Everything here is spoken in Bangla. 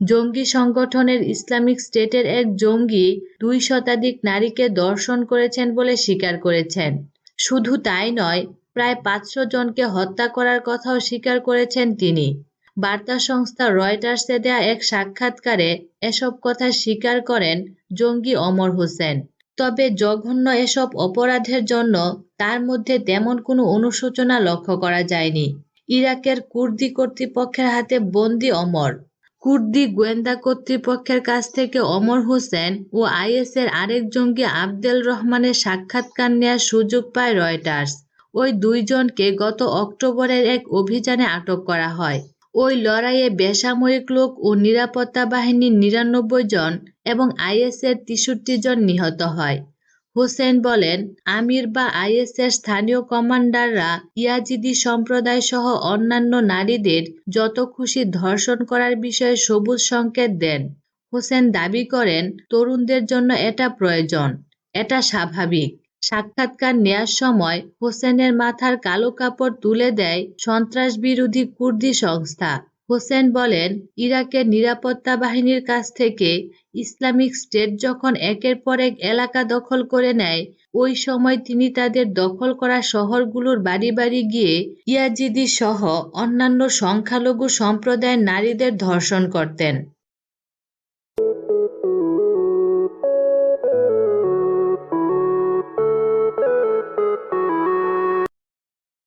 জঙ্গি সংগঠনের ইসলামিক স্টেটের এক জঙ্গি দুই শতাধিক নারীকে দর্শন করেছেন বলে স্বীকার করেছেন। শুধু তাই নয়, প্রায় পাঁচশো জনকে হত্যা করার কথাও স্বীকার করেছেন তিনি। বার্তা সংস্থা রয়টার্সে দেয়া এক সাক্ষাৎকারে এসব কথা স্বীকার করেন জঙ্গি অমর হোসেন। তবে জঘন্য এসব অপরাধের জন্য তার মধ্যে তেমন কোনো অনুশোচনা লক্ষ্য করা যায়নি। ইরাকের কুর্দি কর্তৃপক্ষের হাতে বন্দি অমর। কুর্দি গোয়েন্দা কর্তৃপক্ষের কাছ থেকে অমর হোসেন ও আইএসের আরেক জঙ্গি আবদেল রহমানের সাক্ষাৎকার নেওয়ার সুযোগ পায় রয়টার্স। ওই দুইজনকে গত অক্টোবরের এক অভিযানে আটক করা হয়। ওই লড়াইয়ে বেসামরিক লোক ও নিরাপত্তা বাহিনীর নিরানব্বই জন এবং আইএসের তেষট্টি জন নিহত হয়। হোসেন বলেন, আমির বা আইএসের স্থানীয় কমান্ডাররা ইয়াজিদি সম্প্রদায় সহ অন্যান্য নারীদের যত খুশি ধর্ষণ করার বিষয়ে সবুজ সংকেত দেন। হোসেন দাবি করেন, তরুণদের জন্য এটা প্রয়োজন, এটা স্বাভাবিক। সাক্ষাৎকার নেয়ার সময় হোসেনের মাথার কালো কাপড় তুলে দেয় সন্ত্রাস বিরোধী কুর্দি সংস্থা। হোসেন বলেন, ইরাকের নিরাপত্তা বাহিনীর কাছ থেকে ইসলামিক স্টেট যখন একের পর এক এলাকা দখল করে নেয়, ওই সময় তিনি তাদের দখল করা শহরগুলোর বাড়ি বাড়ি গিয়ে ইয়াজিদি সহ অন্যান্য সংখ্যালঘু সম্প্রদায়ের নারীদের ধর্ষণ করতেন।